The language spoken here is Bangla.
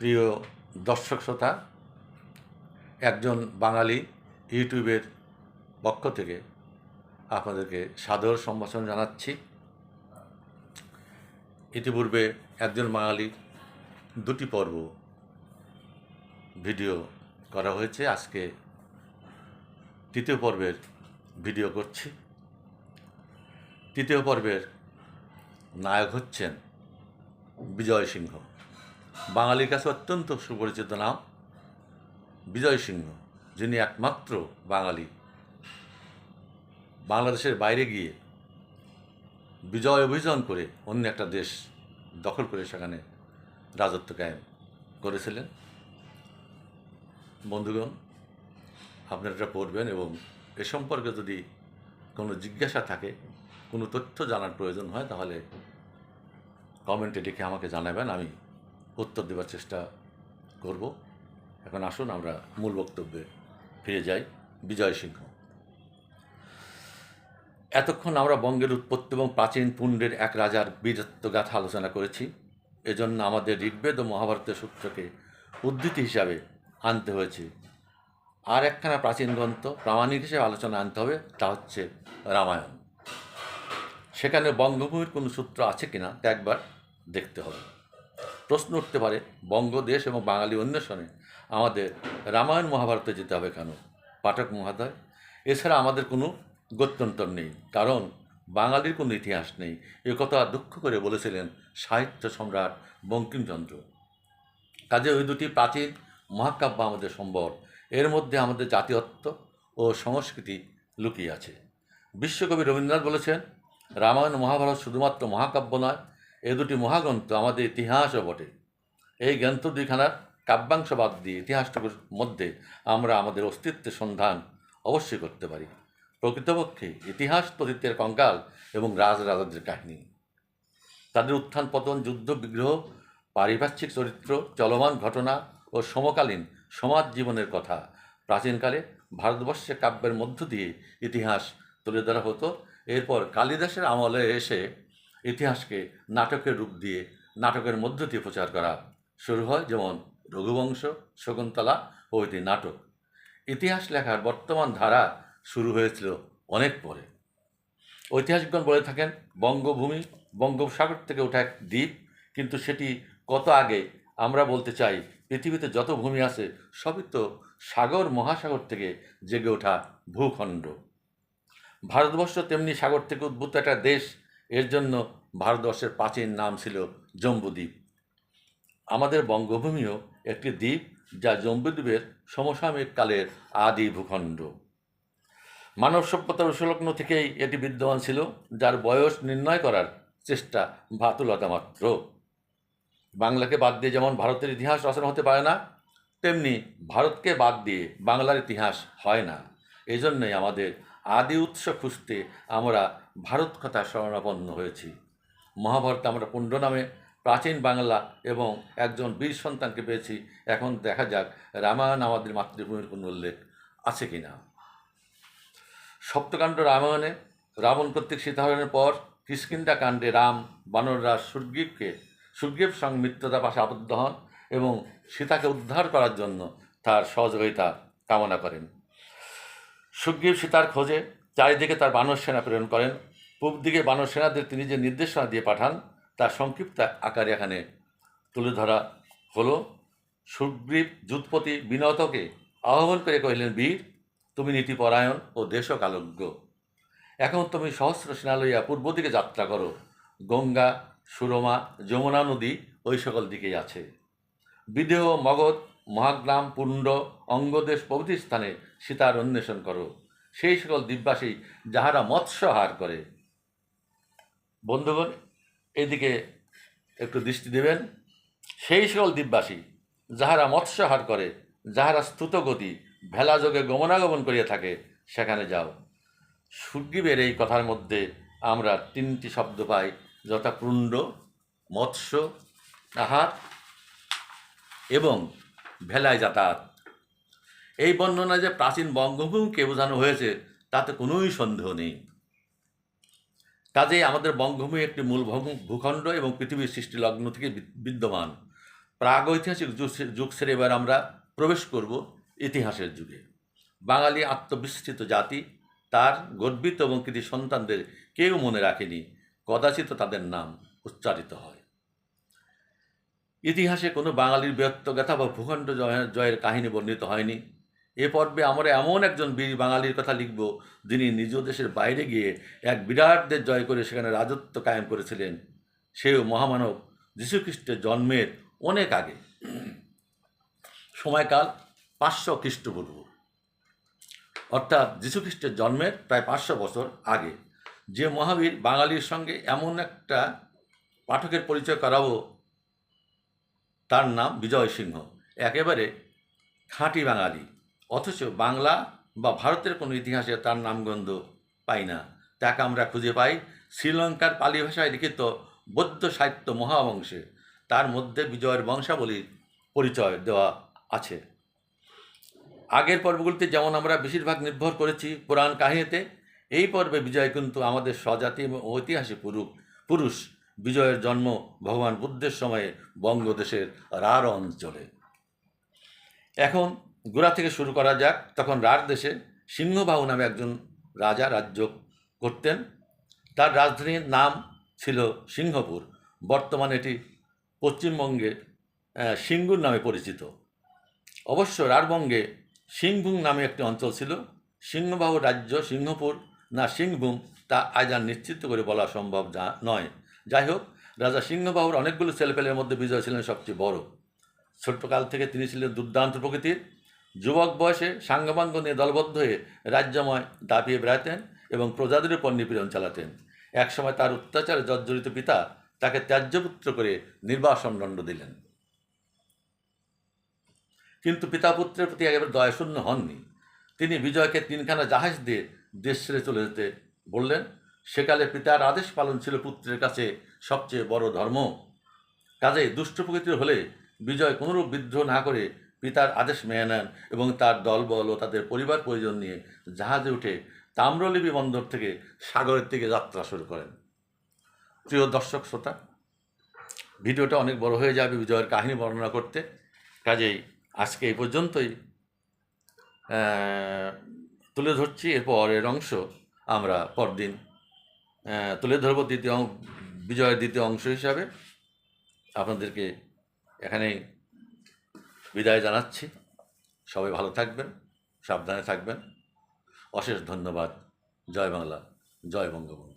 প্রিয় দর্শক শ্রোতা, একজন বাঙালি ইউটিউবের পক্ষ থেকে আপনাদেরকে সাদর সম্ভাষণ জানাচ্ছি। ইতিপূর্বে একজন বাঙালির দুটি পর্ব ভিডিও করা হয়েছে। আজকে তৃতীয় পর্বের ভিডিও করছি। তৃতীয় পর্বের নায়ক হচ্ছেন বিজয় সিংহ। বাঙালির কাছে অত্যন্ত সুপরিচিত নাম বিজয় সিংহ, যিনি একমাত্র বাঙালি। বাংলাদেশের বাইরে গিয়ে বিজয় অভিযান করে অন্য একটা দেশ দখল করে সেখানে রাজত্ব কায়েম করেছিলেন। বন্ধুগণ, আপনারা এটা পড়বেন এবং এ সম্পর্কে যদি কোনো জিজ্ঞাসা থাকে, কোনো তথ্য জানার প্রয়োজন হয়, তাহলে কমেন্টে লিখে আমাকে জানাবেন, আমি উত্তর দেওয়ার চেষ্টা করব। এখন আসুন, আমরা মূল বক্তব্যে ফিরে যাই। বিজয় সিংহ। এতক্ষণ আমরা বঙ্গের উৎপত্তি এবং প্রাচীন পুণ্ডের এক রাজার বীরত্ব গাথা আলোচনা করেছি। এজন্য আমাদের ঋগ্বেদ ও মহাভারতের সূত্রকে উদ্ধৃতি হিসাবে আনতে হয়েছে। আর একখানা প্রাচীন গ্রন্থ প্রামাণিক হিসেবে আলোচনা আনতে হবে, তা হচ্ছে রামায়ণ। সেখানে বঙ্গভূমির কোনো সূত্র আছে কিনা, তা একবার দেখতে হবে। প্রশ্ন উঠতে পারে, বঙ্গদেশ এবং বাঙালি অন্বেষণে। আমাদের রামায়ণ মহাভারতে যেতে হবে কেন? পাঠক মহাদয়, এছাড়া আমাদের কোনো গত্যন্তর নেই। কারণ বাঙালির কোনো ইতিহাস নেই। এ কথা দুঃখ করে বলেছিলেন সাহিত্য সম্রাট বঙ্কিমচন্দ্র। কাজে ওই দুটি প্রাচীন মহাকাব্য আমাদের সম্বর এর মধ্যে আমাদের জাতীয়ত্ব ও সংস্কৃতি লুকিয়ে আছে। বিশ্বকবি রবীন্দ্রনাথ বলেছেন, রামায়ণ মহাভারত শুধুমাত্র মহাকাব্য নয় এ দুটি মহাগ্রন্থ আমাদের ইতিহাসও বটে। এই গ্রন্থ দুইখানার কাব্যাংশ বাদ দিয়ে ইতিহাসটুকুর মধ্যে আমরা আমাদের অস্তিত্বের সন্ধান অবশ্যই করতে পারি। প্রকৃতপক্ষে ইতিহাস প্রতীতের কঙ্কাল এবং রাজরাজাদের কাহিনী। তাদের উত্থান পতন, যুদ্ধ, বিগ্রহ, পারিপার্শ্বিক চরিত্র, চলমান ঘটনা ও সমকালীন সমাজ জীবনের কথা প্রাচীনকালে ভারতবর্ষে কাব্যের মধ্য দিয়ে ইতিহাস তুলে ধরা হতো। এরপর কালিদাসের আমলে এসে ইতিহাসকে নাটকের রূপ দিয়ে, নাটকের মধ্য দিয়ে প্রচার করা শুরু হয় যেমন রঘুবংশ, শকুন্তলা ইতি নাটক। ইতিহাস লেখার বর্তমান ধারা শুরু হয়েছিল অনেক পরে। ঐতিহাসিকগণ বলে থাকেন, বঙ্গভূমি, বঙ্গোপসাগর থেকে ওঠা এক দ্বীপ, কিন্তু সেটি কত আগে? আমরা বলতে চাই, পৃথিবীতে যত ভূমি আছে, সবই তো সাগর মহাসাগর থেকে জেগে ওঠা ভূখণ্ড। ভারতবর্ষ তেমনি সাগর থেকে উদ্ভূত একটা দেশ এর জন্য ভারতবর্ষের প্রাচীন নাম ছিল জম্বুদ্বীপ। আমাদের বঙ্গভূমিও একটি দ্বীপ যা জম্বুদ্বীপের সমসাময়িক কালের আদি ভূখণ্ড। মানব সভ্যতার উৎসলগ্ন থেকেই এটি বিদ্যমান ছিল, যার বয়স নির্ণয় করার চেষ্টা ভাতুলতা মাত্র। বাংলাকে বাদ দিয়ে যেমন ভারতের ইতিহাস রচনা হতে পারে না, তেমনি ভারতকে বাদ দিয়ে বাংলার ইতিহাস হয় না। এই আমাদের আদি উৎস খুঁজতে আমরা ভারত কথা শরণাপন্ন হয়েছি। মহাভারতে আমরা পুণ্ড নামে প্রাচীন বাংলা এবং একজন বীর সন্তানকে পেয়েছি। এখন দেখা যাক রামায়ণ আমাদের মাতৃভূমির কোনো উল্লেখ আছে কি না সপ্তকাণ্ড রামায়ণে রাবণ কর্তৃক সীতাহরণের পর কিষ্কিন্দা কাণ্ডে রাম বানররাজ সুগ্রীবকে সুগ্রীব সঙ্গে মিত্রতা পাশে আবদ্ধ হন এবং সীতাকে উদ্ধার করার জন্য তার সহযোগিতা কামনা করেন। সুগ্রীব সীতার খোঁজে চারিদিকে তার বানর সেনা প্রেরণ করেন। পূব দিকে বানর সেনাদের তিনি যে নির্দেশনা দিয়ে পাঠান তার সংক্ষিপ্ত আকারে এখানে তুলে ধরা হলো। সুগ্রীব যুৎপতি বিনতকে আহ্বান করে কহিলেন, বীর, তুমি নীতিপরায়ণ ও দেশকালজ্ঞ। এখন তুমি সহস্র সেনা লইয়া পূর্ব দিকে যাত্রা করো। গঙ্গা, সুরমা, যমুনা নদী ওই সকল দিকেই আছে। বিদেহ, মগধ মহাগ্রাম পুণ্ড অঙ্গদেশ প্রভৃতি স্থানে সীতার অন্বেষণ করো। সেই সকল দিব্যাসী যাহারা মৎস্যহার করে। বন্ধুগণ, এদিকে একটু দৃষ্টি দেবেন। সেই সকল দিব্যাসী যাহারা মৎস্যহার করে, যাহারা স্তুতগতি, ভেলাযোগে গমনাগমন করিয়া থাকে, সেখানে যাও। সুগ্রীবের এই কথার মধ্যে আমরা তিনটি শব্দ পাই, যথা পুণ্ড, মৎস্য, আহার এবং ভেলায় যাতায়াত। এই বর্ণনা যে প্রাচীন বঙ্গভূমিকে বোঝানো হয়েছে, তাতে কোনোই সন্দেহ নেই। কাজেই আমাদের বঙ্গভূমি একটি মূল ভূখণ্ড এবং পৃথিবীর সৃষ্টি লগ্ন থেকে বিদ- বিদ্যমান। প্রাগৈতিহাসিক যুগ সে- যুগ ছেড়ে এবার আমরা প্রবেশ করব ইতিহাসের যুগে। বাঙালি আত্মবিস্তৃত জাতি, তার গর্বিত এবং কৃতি সন্তানদের কেউ মনে রাখেনি কদাচিত তাদের নাম উচ্চারিত হয়। ইতিহাসে কোনো বাঙালির ব্যক্তগাথা বা ভূখণ্ড জয়ের কাহিনী বর্ণিত হয়নি। এ পর্বে আমরা এমন একজন বীর বাঙালির কথা লিখব, যিনি নিজ দেশের বাইরে গিয়ে এক বিরাট দেশ জয় করে সেখানে রাজত্ব কায়েম করেছিলেন। সেও মহামানব যীশুখ্রিস্টের জন্মের অনেক আগে। সময়কাল পাঁচশো খ্রিস্টপূর্ব। অর্থাৎ যীশুখ্রিস্টের জন্মের প্রায় পাঁচশো বছর আগে। যে মহাবীর বাঙালির সঙ্গে এমন একটা পাঠকের পরিচয় করাবো তার নাম বিজয় সিংহ। একেবারে খাঁটি বাঙালি। অথচ বাংলা বা ভারতের কোনো ইতিহাসে তার নামগন্ধ পাই না। তাকে আমরা খুঁজে পাই শ্রীলঙ্কার পালি ভাষায় লিখিত বৌদ্ধ সাহিত্য মহাবংশে। তার মধ্যে বিজয়ের বংশাবলীর পরিচয় দেওয়া আছে। আগের পর্বগুলিতে যেমন আমরা বেশিরভাগ নির্ভর করেছি পুরাণ কাহিনীতে, এই পর্বে বিজয় কিন্তু আমাদের স্বজাতি এবং ঐতিহাসিক পুরুষ পুরুষ বিজয়ের জন্ম ভগবান বুদ্ধের সময়ে বঙ্গদেশের রার অঞ্চলে। এখন গোড়া থেকে শুরু করা যাক, তখন রার দেশে সিংহবাহু নামে একজন রাজা রাজ্য করতেন। তার রাজধানীর নাম ছিল সিংহপুর। বর্তমানে এটি পশ্চিমবঙ্গে সিঙ্গুর নামে পরিচিত। অবশ্য রারবঙ্গে সিংভূম নামে একটি অঞ্চল ছিল। সিংহবাহু রাজ্য সিংহপুর না সিংভূম তা আজ আর নিশ্চিত করে বলা সম্ভব নয়। যাই হোক রাজা সিংহবাহুর অনেকগুলো ছেলেপেলের মধ্যে বিজয় ছিলেন সবচেয়ে বড়। ছোট্টকাল থেকে তিনি ছিলেন দুর্দান্ত প্রকৃতির। যুবক বয়সে সাঙ্গপাঙ্গ নিয়ে দলবদ্ধ হয়ে রাজ্যময় দাপিয়ে বেড়াতেন এবং প্রজাদের উপর নিপীড়ন চালাতেন। একসময় তার অত্যাচারে জর্জরিত পিতা তাকে ত্যায্যপুত্র করে নির্বাসন দণ্ড দিলেন। কিন্তু পিতা পুত্রের প্রতি একেবারে দয়াশূন্য হননি। তিনি বিজয়কে তিনখানা জাহাজ দিয়ে দেশ ছেড়ে চলে যেতে বললেন সেকালে পিতার আদেশ পালন ছিল পুত্রের কাছে সবচেয়ে বড় ধর্ম। কাজেই দুষ্ট প্রকৃতির হলে বিজয় কোনরূপ বিদ্রোহ না করে পিতার আদেশ মেনে নেন এবং তার দলবল ও তাদের পরিবার পরিজন নিয়ে জাহাজে উঠে তাম্রলিপি বন্দর থেকে সাগরের দিকে যাত্রা শুরু করেন। প্রিয় দর্শক শ্রোতা, ভিডিওটা অনেক বড় হয়ে যাবে বিজয়ের কাহিনী বর্ণনা করতে। কাজেই আজকে এই পর্যন্তই। তুলে ধরছি এরপর এর অংশ আমরা পরদিন তুলে ধরবো দ্বিতীয় বিজয়ের দ্বিতীয় অংশ হিসাবে। আপনাদেরকে এখানে বিদায় জানাচ্ছি। সবাই ভালো থাকবেন, সাবধানে থাকবেন। অশেষ ধন্যবাদ। জয় বাংলা, জয় বঙ্গবন্ধু।